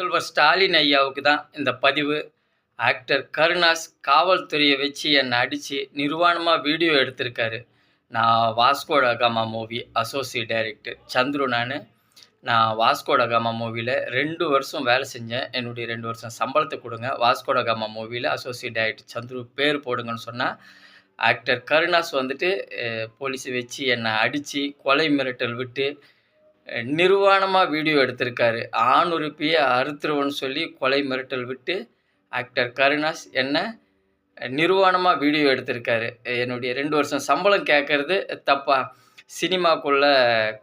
முதல்வர் ஸ்டாலின் ஐயாவுக்கு தான் இந்த பதிவு. ஆக்டர் கருணாஸ் காவல்துறையை வச்சு என்னை அடித்து நிர்வாணமாக வீடியோ எடுத்திருக்காரு. நான் Vasco da Gama movie associate director Chandru நான். நான் வாஸ்கோடகாமா மூவியில் ரெண்டு வருஷம் வேலை செஞ்சேன். என்னுடைய ரெண்டு வருஷம் சம்பளத்தை கொடுங்க. வாஸ்கோடகாமா மூவியில் அசோசியேட் டைரக்டர் சந்துரு பேர் போடுங்கன்னு சொன்னால் ஆக்டர் கருணாஸ் வந்துட்டு போலீஸ் வச்சு என்னை அடித்து கொலை மிரட்டல் விட்டு நிர்வாணமாக வீடியோ எடுத்திருக்காரு. ஆணுறுப்பியை அறுத்துருவன்னு சொல்லி கொலை மிரட்டல் விட்டு ஆக்டர் கருணாஸ் என்ன நிர்வாணமாக வீடியோ எடுத்திருக்காரு. என்னுடைய ரெண்டு வருஷம் சம்பளம் கேட்கறது தப்பா. சினிமாக்குள்ளே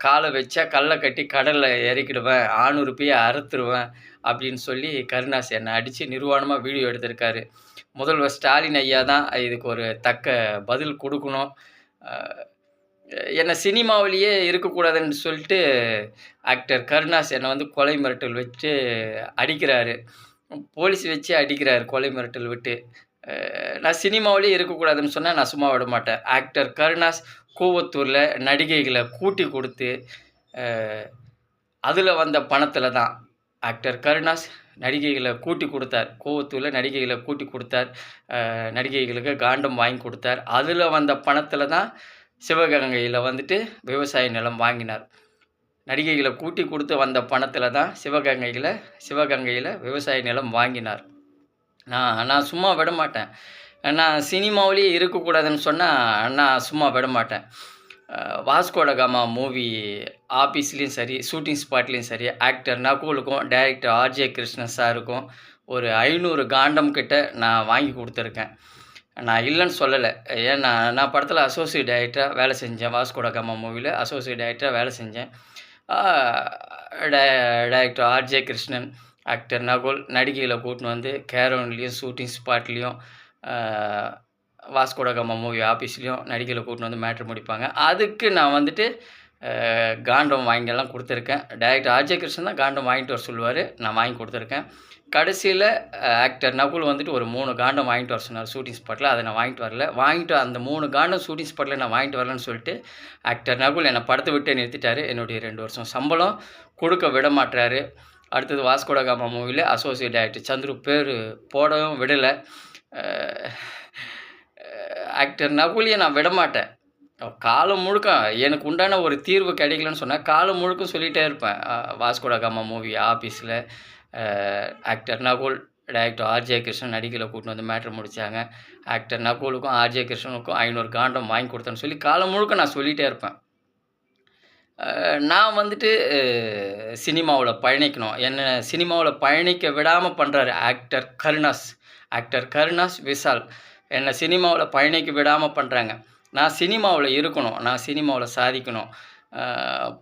காலை வச்சா கல்லை கட்டி கடலில் இறக்கிடுவேன் ஆணுறுப்பியை அறுத்துருவேன் அப்படின்னு சொல்லி கருணாஸ் என்னை அடித்து நிர்வாணமாக வீடியோ எடுத்திருக்காரு. முதல்வர் ஸ்டாலின் ஐயா தான் இதுக்கு ஒரு தக்க பதில் கொடுக்கணும். என்னை சினிமாவிலேயே இருக்கக்கூடாதுன்னு சொல்லிட்டு ஆக்டர் கருணாஸ் என்னை வந்து கொலை மிரட்டல் வச்சு அடிக்கிறாரு. போலீஸ் வச்சு அடிக்கிறாரு கொலை மிரட்டல் விட்டு. நான் சினிமாவிலேயே இருக்கக்கூடாதுன்னு சொன்னால் நான் சும்மா விட மாட்டேன். ஆக்டர் கருணாஸ் கூவத்தூரில் நடிகைகளை கூட்டி கொடுத்து அதில் வந்த பணத்தில் தான் ஆக்டர் கருணாஸ் நடிகைகளை கூட்டி கொடுத்தார். கோவத்தூரில் நடிகைகளை கூட்டி கொடுத்தார். நடிகைகளுக்கு காண்டம் வாங்கி கொடுத்தார். அதில் வந்த பணத்தில் தான் சிவகங்கையில் வந்துட்டு விவசாய நிலம் வாங்கினார். நடிகைகளை கூட்டி கொடுத்து வந்த பணத்தில் தான் சிவகங்கையில் சிவகங்கையில் விவசாய நிலம் வாங்கினார். நான் நான் சும்மா விட மாட்டேன். நான் சினிமாவிலேயே இருக்கக்கூடாதுன்னு சொன்னால் நான் சும்மா விட மாட்டேன். வாஸ்கோடகாமா மூவி ஆஃபீஸ்லேயும் சரி ஷூட்டிங் ஸ்பாட்லேயும் சரி ஆக்டர் நகுலுக்கும் டைரக்டர் ஆர்ஜே கிருஷ்ணன் சாருக்கும் ஒரு ஐநூறு காண்டம் கிட்ட நான் வாங்கி கொடுத்துருக்கேன். நான் இல்லைன்னு சொல்லலை. ஏன்னா நான் படத்தில் அசோசியேட் டைரக்டராக வேலை செஞ்சேன். வாஸ்கோட கம்மா மூவியில் அசோசியேட் டைரக்டராக வேலை செஞ்சேன். Director RJ Krishnan actor Nakul நடிகையில் கூட்டின்னு வந்து கேரோன்லேயும் ஷூட்டிங் ஸ்பாட்லேயும் வாஸ்கோட கம்மா மூவி ஆஃபீஸ்லேயும் நடிகையில் கூட்டின்னு வந்து மேட்ரு முடிப்பாங்க. அதுக்கு நான் வந்துட்டு காண்டம் வாங்கியெல்லாம் கொடுத்துருக்கேன். டேரக்டர் ஆர்ஜே கிருஷ்ணன் தான் காண்டம் வாங்கிட்டு வர சொல்லுவார். நான் வாங்கி கொடுத்துருக்கேன். கடைசியில் ஆக்டர் நகுல் வந்துட்டு ஒரு மூணு காண்டம் வாங்கிட்டு வர சொன்னார் ஷூட்டிங் ஸ்பாட்டில் அதை நான் வாங்கிட்டு வரல. வாங்கிட்டு அந்த மூணு காண்டம் ஷூட்டிங் ஸ்பாட்டில் நான் வாங்கிட்டு வரலன்னு சொல்லிட்டு ஆக்டர் நகுல் என்னை படத்தை விட்டு நிறுத்திட்டார். என்னுடைய ரெண்டு வருஷம் சம்பளம் கொடுக்க விட மாட்டுறாரு அடுத்தது வாஸ்கோடகாமா மூவியில் அசோசியேட் ஆக்டர் சந்துரு பேர் போடவும் விடலை. ஆக்டர் நகுலியை நான் விடமாட்டேன் காலம் முழுக்க எனக்கு உண்டான ஒரு தீர்வு கிடைக்கலன்னு சொன்னால் காலம் முழுக்க சொல்லிகிட்டே இருப்பேன். வாஸ்கோடகாமா மூவி ஆஃபீஸில் actor Nakul director RJ Krishnan நடிகளை கூட்டின்னு வந்து மேட்ரு முடித்தாங்க ஆக்டர் நகுலுக்கும் ஆர்ஜே கிருஷ்ணனுக்கும் ஐநூறு காண்டம் வாங்கி கொடுத்தேன்னு சொல்லி காலம் முழுக்க நான் சொல்லிகிட்டே இருப்பேன். நான் வந்துட்டு சினிமாவில் பயணிக்கணும். என்ன சினிமாவில் பயணிக்க விடாமல் பண்ணுறாரு ஆக்டர் கருணாஸ். ஆக்டர் கருணாஸ் விஷால். என்னை சினிமாவில் பயணிக்க விடாமல் பண்ணுறாங்க நான் சினிமாவில் இருக்கணும். நான் சினிமாவில் சாதிக்கணும்.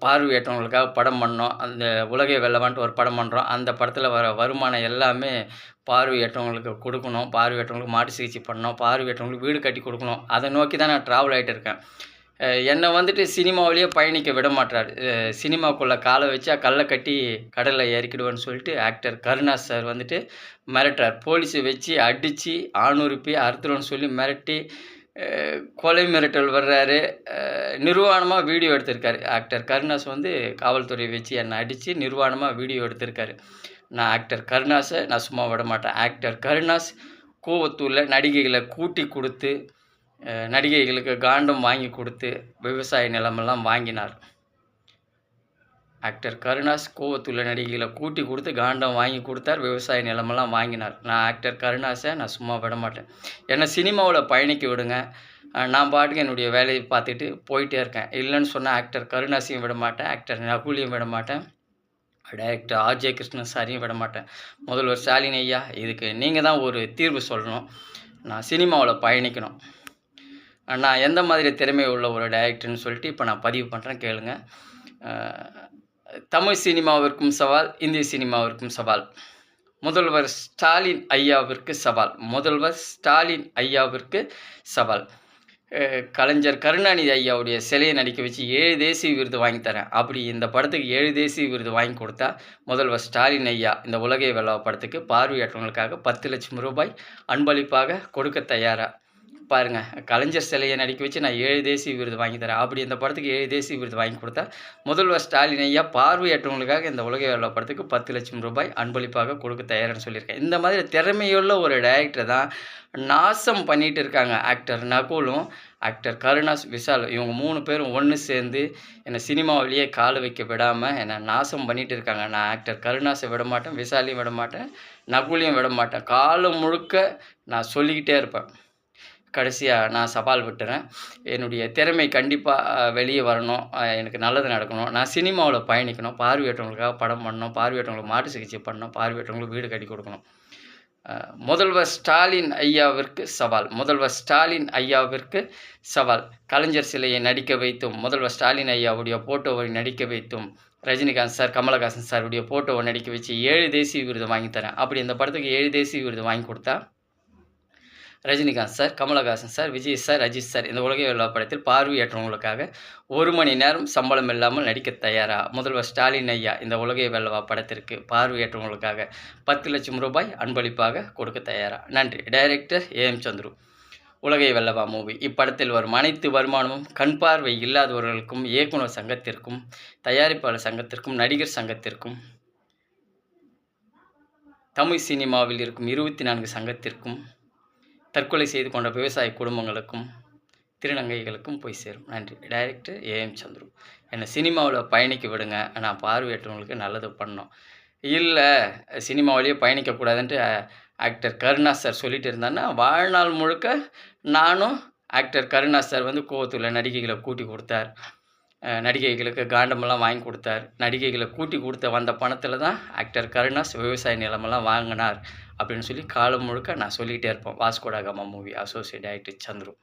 பார்வையற்றவங்களுக்காக படம் பண்ணோம். அந்த உலகை வெல்லவான்ட்டு ஒரு படம் பண்ணுறோம் அந்த படத்தில் வர வருமானம் எல்லாமே பார்வையற்றவங்களுக்கு கொடுக்கணும். பார்வையற்றவங்களுக்கு மாட்டு சிகிச்சை பண்ணணும். பார்வையற்றவங்களுக்கு வீடு கட்டி கொடுக்கணும். அதை நோக்கி தான் நான் ட்ராவல் ஆகிட்டு இருக்கேன். என்னை வந்துட்டு சினிமாவிலேயே பயணிக்க விட மாட்டார் சினிமாக்குள்ளே காலை வச்சா கல்லை கட்டி கடலில் இறக்கிடுவேன்னு சொல்லிட்டு ஆக்டர் கருணாஸ் சார் வந்துட்டு மிரட்டுறார். போலீஸை வச்சு அடித்து ஆணுறுப்பி அறுத்துருவேன்னு சொல்லி மிரட்டி கொலை மிரட்டல் வர்றாரு. நிர்வாணமாக வீடியோ எடுத்திருக்காரு. ஆக்டர் கருணாஸ் வந்து காவல்துறையை வச்சு என்னை அடித்து நிர்வாணமாக வீடியோ எடுத்திருக்காரு. நான் ஆக்டர் கருணாஸை நான் சும்மா விட மாட்டேன். ஆக்டர் கருணாஸ் கூவத்தூரில் நடிகைகளை கூட்டி கொடுத்து நடிகைகளுக்கு காண்டம் வாங்கி கொடுத்து விவசாய நிலமெல்லாம் வாங்கினார். ஆக்டர் கருணாஸ் கோவத்துள்ள நடிகைகளை கூட்டி கொடுத்து காண்டம் வாங்கி கொடுத்தார். விவசாய நிலமெல்லாம் வாங்கினார். நான் ஆக்டர் கருணாஸை நான் சும்மா விட மாட்டேன். என்னை சினிமாவில் பயணிக்க விடுங்க. நான் பாட்டுக்கு என்னுடைய வேலையை பார்த்துட்டு போயிட்டே இருக்கேன். இல்லைன்னு சொன்னால் ஆக்டர் கருணாசையும் விட மாட்டேன். ஆக்டர் நகுலியும் விட மாட்டேன். டைரக்டர் ஆர்ஜே கிருஷ்ணன் சாரையும் விட மாட்டேன். முதல்வர் ஸ்டாலின் ஐயா இதுக்கு நீங்கள் தான் ஒரு தீர்வு சொல்லணும். நான் சினிமாவில் பயணிக்கணும். நான் எந்த மாதிரி திறமை உள்ள ஒரு டைரக்டர்னு சொல்லிட்டு இப்போ நான் பதிவு பண்ணுறேன் கேளுங்கள் தமிழ் சினிமாவிற்கும் சவால் இந்திய சினிமாவிற்கும் சவால். முதல்வர் ஸ்டாலின் ஐயாவிற்கு சவால். முதல்வர் ஸ்டாலின் ஐயாவிற்கு சவால். கலைஞர் கருணாநிதி ஐயாவுடைய சிலையை நடிக்க வச்சு ஏழு தேசிய விருது வாங்கி தரேன். அப்படி இந்த படத்துக்கு ஏழு தேசிய விருது வாங்கி கொடுத்தா முதல்வர் ஸ்டாலின் ஐயா இந்த உலகை வெள்ளா படத்துக்கு பார்வையாற்றவங்களுக்காக பத்து லட்சம் ரூபாய் அன்பளிப்பாக கொடுக்க தயாராக பாருங்கள் கலைஞர் சிலையை நடிக்க வச்சு நான் ஏழு தேசிய விருது வாங்கி தரேன். அப்படி இந்த படத்துக்கு ஏழு தேசிய விருது வாங்கி கொடுத்தா முதல்வர் ஸ்டாலின் ஐயா பார்வையற்றவங்களுக்காக இந்த உலக வேலை படத்துக்கு பத்து லட்சம் ரூபாய் அன்பளிப்பாக கொடுக்க தயார்னு சொல்லியிருக்கேன். இந்த மாதிரி திறமையுள்ள ஒரு டைரக்டர் தான் நாசம் பண்ணிட்டு இருக்காங்க. ஆக்டர் நகுலும் ஆக்டர் கருணாஸ் விஷால் இவங்க மூணு பேரும் ஒன்று சேர்ந்து என்னை சினிமாவிலேயே கால் வைக்க விடாமல் என்னை நாசம் பண்ணிட்டு இருக்காங்க. நான் ஆக்டர் கருணாஸை விட மாட்டேன் விஷாலையும் விட மாட்டேன் நகுலையும் விட மாட்டேன். காலம் முழுக்க நான் சொல்லிக்கிட்டே இருப்பேன். கடைசியாக நான் சவால் விட்டுறேன். என்னுடைய திறமை கண்டிப்பாக வெளியே வரணும். எனக்கு நல்லது நடக்கணும். நான் சினிமாவில் பயணிக்கணும். பார்வையற்றவங்களுக்காக படம் பண்ணணும். பார்வையற்றவங்களுக்கு மாட்டு சிகிச்சை பண்ணணும். பார்வையற்றவங்களுக்கு வீடு கட்டி கொடுக்கணும். முதல்வர் ஸ்டாலின் ஐயாவிற்கு சவால். முதல்வர் ஸ்டாலின் ஐயாவிற்கு சவால். கலைஞர் சிலையை நடிக்க வைத்தும் முதல்வர் ஸ்டாலின் ஐயாவுடைய போட்டோவை நடிக்க வைத்தும் ரஜினிகாந்த் சார் கமலஹாசன் சாருடைய போட்டோவை நடிக்க வச்சு ஏழு தேசிய விருது வாங்கி தரேன். அப்படி இந்த படத்துக்கு ஏழு தேசிய விருது வாங்கி கொடுத்தா Rajinikanth sir Kamal Haasan sir Vijay sir Ajith sir இந்த உலக விழா படத்தில் பார்வையற்றவங்களுக்காக ஒரு மணி நேரம் சம்பளம் இல்லாமல் நடிக்க தயாரா? முதல்வர் ஸ்டாலின் ஐயா இந்த உலக வெள்ளவா படத்திற்கு பார்வையற்றவங்களுக்காக பத்து லட்சம் ரூபாய் அன்பளிப்பாக கொடுக்க தயாரா? நன்றி. Director A M Chandru. உலகை வெல்லவா மூவி. இப்படத்தில் வரும் அனைத்து வருமானமும் கண் பார்வை இல்லாதவர்களுக்கும் இயக்குனர் சங்கத்திற்கும் தயாரிப்பாளர் சங்கத்திற்கும் நடிகர் சங்கத்திற்கும் தமிழ் சினிமாவில் இருக்கும் இருபத்தி நான்கு சங்கத்திற்கும் தற்கொலை செய்து கொண்ட விவசாய குடும்பங்களுக்கும் திருநங்கைகளுக்கும் போய் சேரும். நன்றி. Director AM Chandru. என்னை சினிமாவில் பயணிக்க விடுங்க. நான் பார்வையற்றவங்களுக்கு நல்லது பண்ணோம் இல்லை சினிமாவிலேயே பயணிக்கக்கூடாதுன்ட்டு ஆக்டர் கருணா சார் சொல்லிட்டு இருந்தாங்கன்னா வாழ்நாள் முழுக்க நானும் ஆக்டர் கருணா சார் வந்து கோவத்தில் நடிகைகளை கூட்டி கொடுத்தார். நடிகைகளுக்கு காண்டமெல்லாம் வாங்கி கொடுத்தார். நடிகைகளை கூட்டி கொடுத்த வந்த பணத்தில் தான் ஆக்டர் கருணாஸ் விவசாய நிலமெல்லாம் வாங்கினார் அப்படின்னு சொல்லி காலம் முழுக்க நான் சொல்லிகிட்டே இருப்பேன். Vasco da Gama movie associate director Chandru.